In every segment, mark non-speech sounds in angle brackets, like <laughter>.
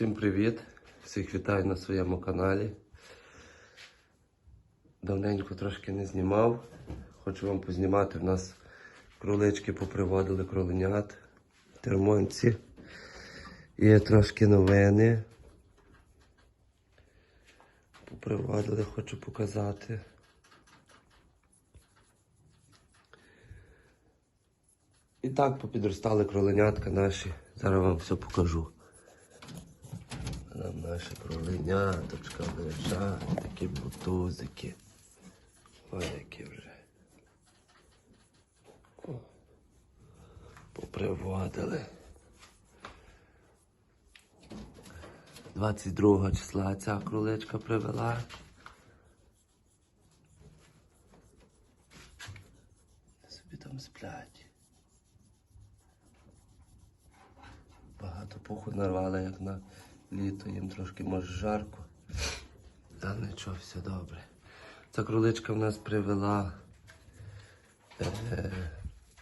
Всім привіт! Всіх вітаю на своєму каналі. Давненько трошки не знімав. Хочу вам познімати. У нас кролички поприводили кроленят, термонці. Є трошки новини. Поприводили, хочу показати. І так попідростали кроленятка наші. Зараз вам все покажу. Там наші кроленяточка лежать, такі бутузики. Ой, які вже. Поприводили. 22 числа ця кроличка привела. Собі там сплять. Багато пуху нарвали, як на літо, їм трошки може жарко. Та нічого, все добре. Ця кроличка в нас привела е,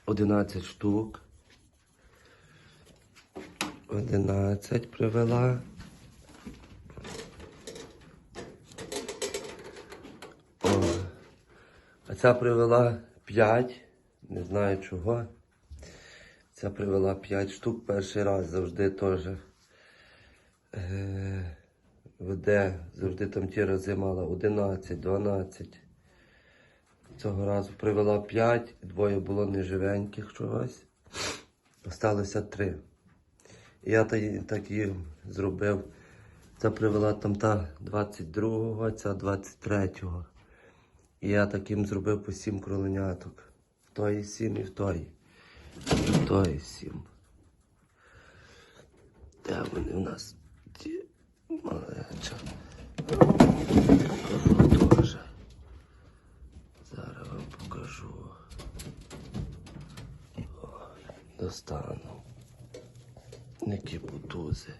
11 штук. 11 привела. О, а ця привела 5. Не знаю чого. Ця привела 5 штук перший раз завжди теж. Е, веде, завжди там ті рази мала 11, 12. Цього разу привела 5, двоє було неживеньких чогось. Осталося 3. І я так, і зробив. Ця привела там та 22-го, ця 23-го. І я таким зробив по 7 кроленяток. В тої 7 і в тої. В тої 7. Де вони в нас? Покажу теж. Зараз вам покажу. О, достану. Які бутузи.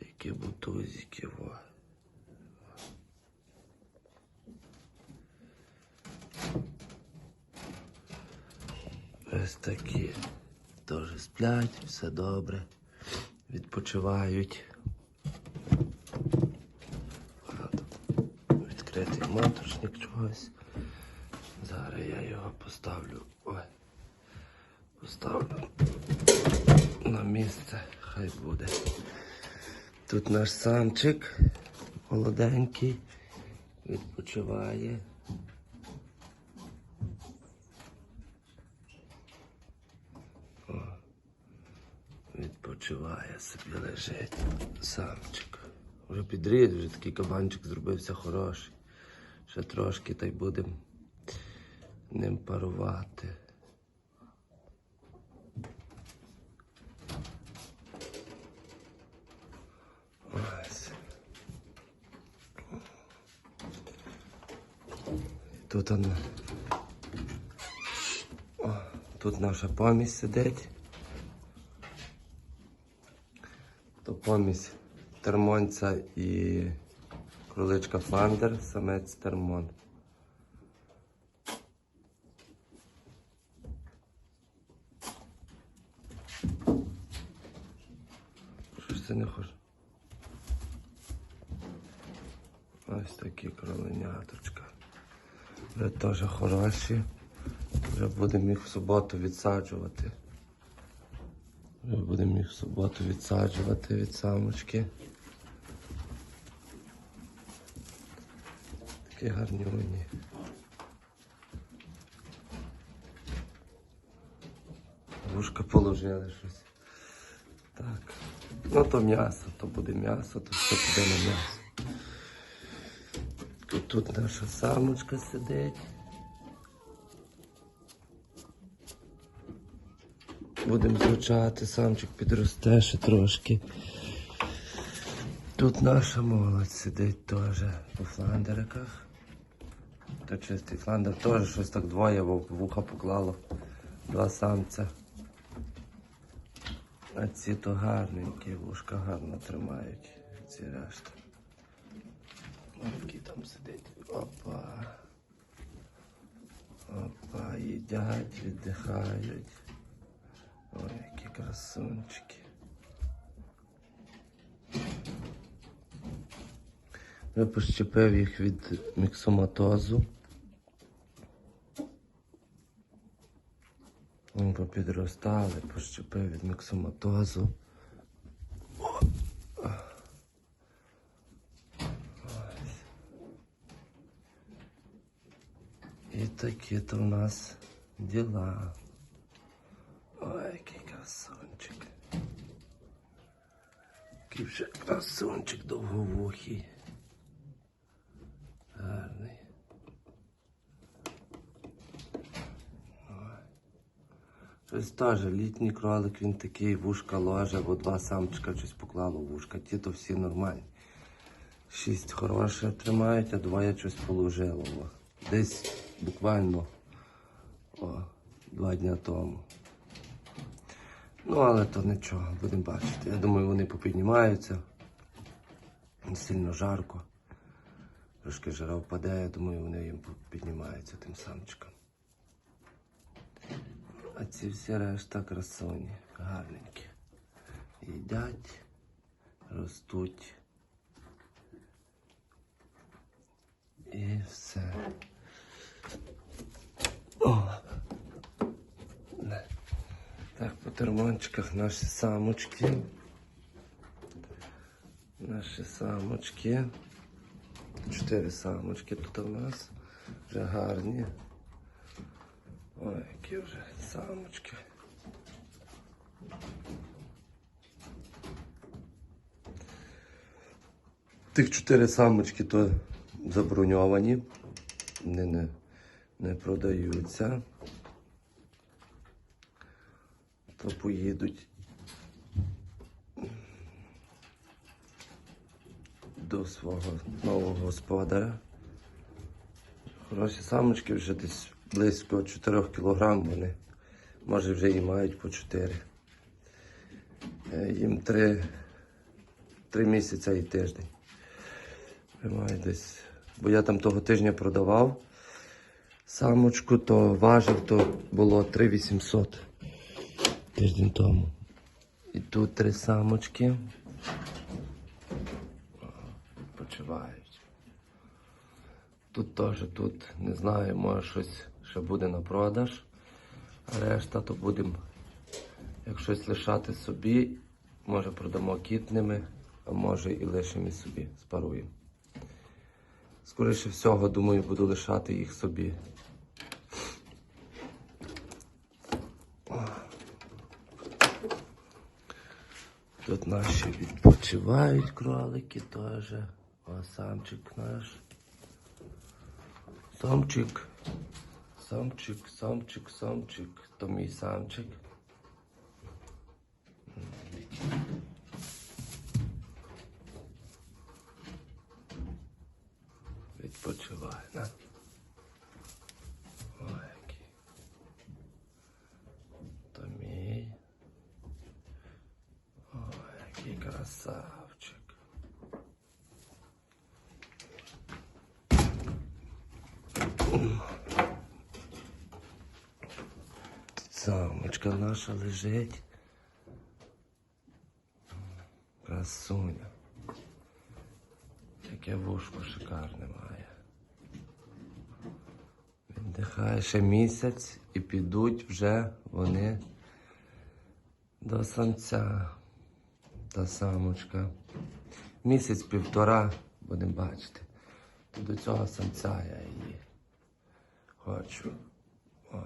Які бутузики, во. Ось такі. Теж сплять, все добре. Відпочивають. Відкритий моторшник чогось. Зараз я його поставлю. Ой. Поставлю на місце. Хай буде. Тут наш самчик молоденький. Відпочиває. Відпочиває собі лежить. Самчик. Вже підрід, вже такий кабанчик зробився хороший. Ще трошки та й будемо ним парувати. Тут вона. О, тут наша помість сидить. Помість термонця і кроличка фландер, самець термон. Що ж це не хоче? Ось такі кроленяточка. Вже теж хороші. Вже будемо їх в суботу відсаджувати. Вже будемо їх в суботу відсаджувати від самочки. Такі гарнюні. Вушка положили щось. Так. Ну то м'ясо, то буде м'ясо, то все піде на м'ясо. Тут наша самочка сидить. Будемо звучати, самчик підросте ще трошки. Тут наша молодь сидить теж у фландериках. То чистий фландер теж щось так двоє вуха поклало. Два самця. А ці то гарненькі, вушка гарно тримають. Ці решта. Який там сидить. Опа. Опа, їдять, віддихають. Ой, які красунчики. Я пощепив їх від міксоматозу. Вони попідростали, пощепив від міксоматозу. Ось. І такі то в нас діла. Ой, який красунчик. Який вже красунчик довговухий. Гарний. Щось теж літній кролик, він такий вушка ложе, бо два самчика щось поклало вушка. Ті то всі нормальні. Шість хороше тримають, а двоє щось положило. Десь буквально о, два дня тому. Ну, але то нічого, будемо бачити. Я думаю, вони попіднімаються. Сильно жарко. Трошки жара впаде, я думаю, вони їм піднімаються тим самчиком. А ці всі решта красуні, гарненькі. Їдять, ростуть. І все. О! Не. Так, по термончиках наші самочки. Наші самочки. Чотири самочки тут у нас. Вже гарні. Ой, які вже самочки. Тих чотири самочки то заброньовані. Вони не, не продаються. То поїдуть до свого нового господаря. Хороші самочки вже десь близько 4 кілограм вони. Може вже і мають по 4. Е, Їм 3, 3 місяця і тиждень. Мають десь. Бо я там того тижня продавав самочку, то важив, то було 3800 тиждень тому. І тут три самочки. Почувають. Тут теж тут не знаю, може щось ще буде на продаж. Решта то будемо, як щось лишати собі, може продамо кітними, а може і лишимо собі, спаруємо. Скоріше всього, думаю, буду лишати їх собі. Тут наші відпочивають кролики теж. О, самчик наш. Самчик. Самчик, самчик, самчик. То мій самчик. Відпочиває, на. Ой, який. То мій. Ой, який красавчик. Самочка наша лежить. Красуня. Яке вушко шикарне має. Віддихає ще місяць і підуть вже вони до самця. Та самочка. Місяць півтора будемо бачити. До цього самця я її хочу. О.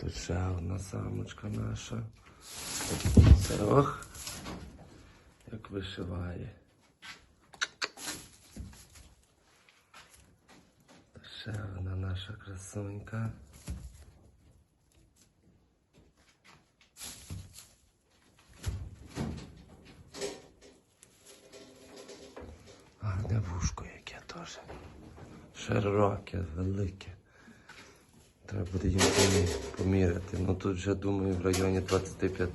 Тут ще одна самочка наша. Ох, як вишиває. Ще одна наша красунька. Гарне вушко яке теж. Широке, велике. Треба буде їм поміряти. Ну тут вже думаю в районі 25.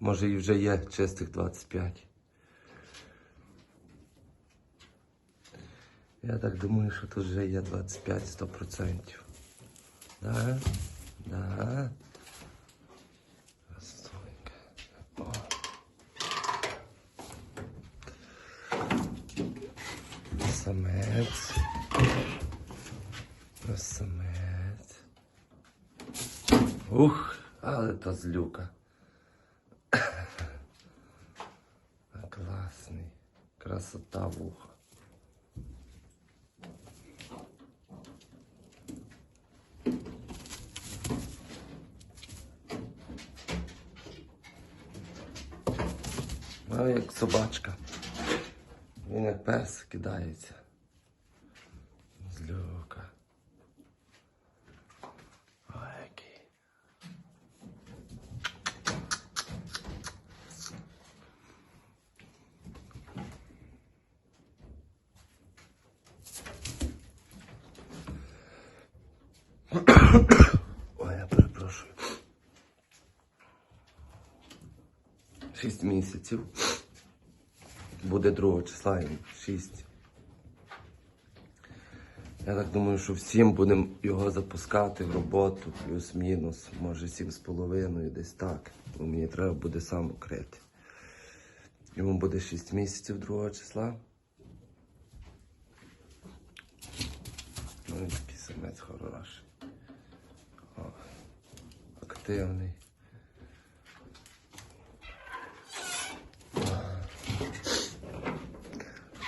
Може і вже є чистих 25. Я так думаю, що тут вже є 25 100%. Да? Да. Самець. Самець. Ух, але то злюка. <coughs> Класний. Красота вуха. А як собачка. Він як пес кидається. Злюка. Ой, який. Ой, я перепрошую. Шість місяців. Буде другого числа їм. Шість. Я так думаю, що всім будемо його запускати в роботу, плюс-мінус, може сім з половиною, десь так. Бо мені треба буде сам укрити. Йому буде 6 місяців другого числа. Ну, такий самець хороший. Активний.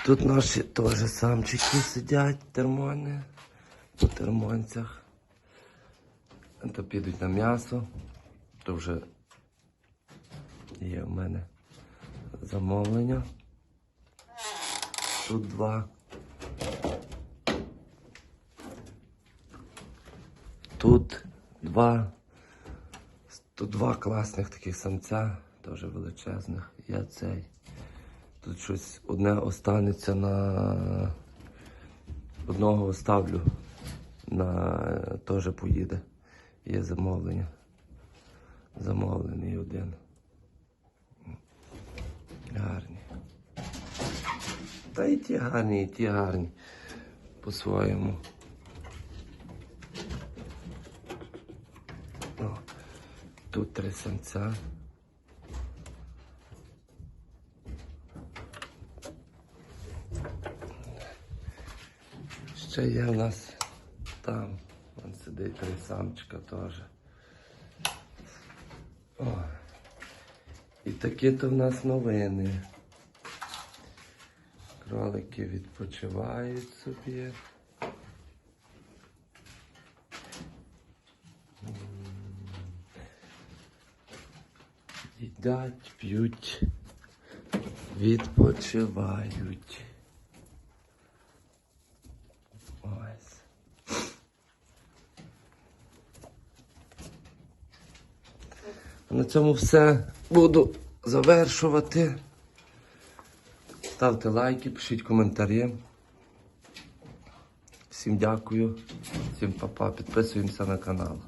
Тут наші теж самчики сидять, термони, по термонцях. То підуть на м'ясо, то вже є в мене замовлення. Тут два. Тут два. Тут два класних таких самця, теж величезних. Я цей. Тут щось одне останеться на одного оставлю. На теж поїде. Є замовлення. Замовлений один. Гарні. Та і ті гарні, і ті гарні. По-своєму. Тут три самця. Ще є в нас там. Вон сидить три самчика теж. О. І такі то в нас новини. Кролики відпочивають собі. Їдять, п'ють, відпочивають. Ось. На цьому все буду завершувати. Ставте лайки, пишіть коментарі. Всім дякую, всім па-па, підписуємося на канал.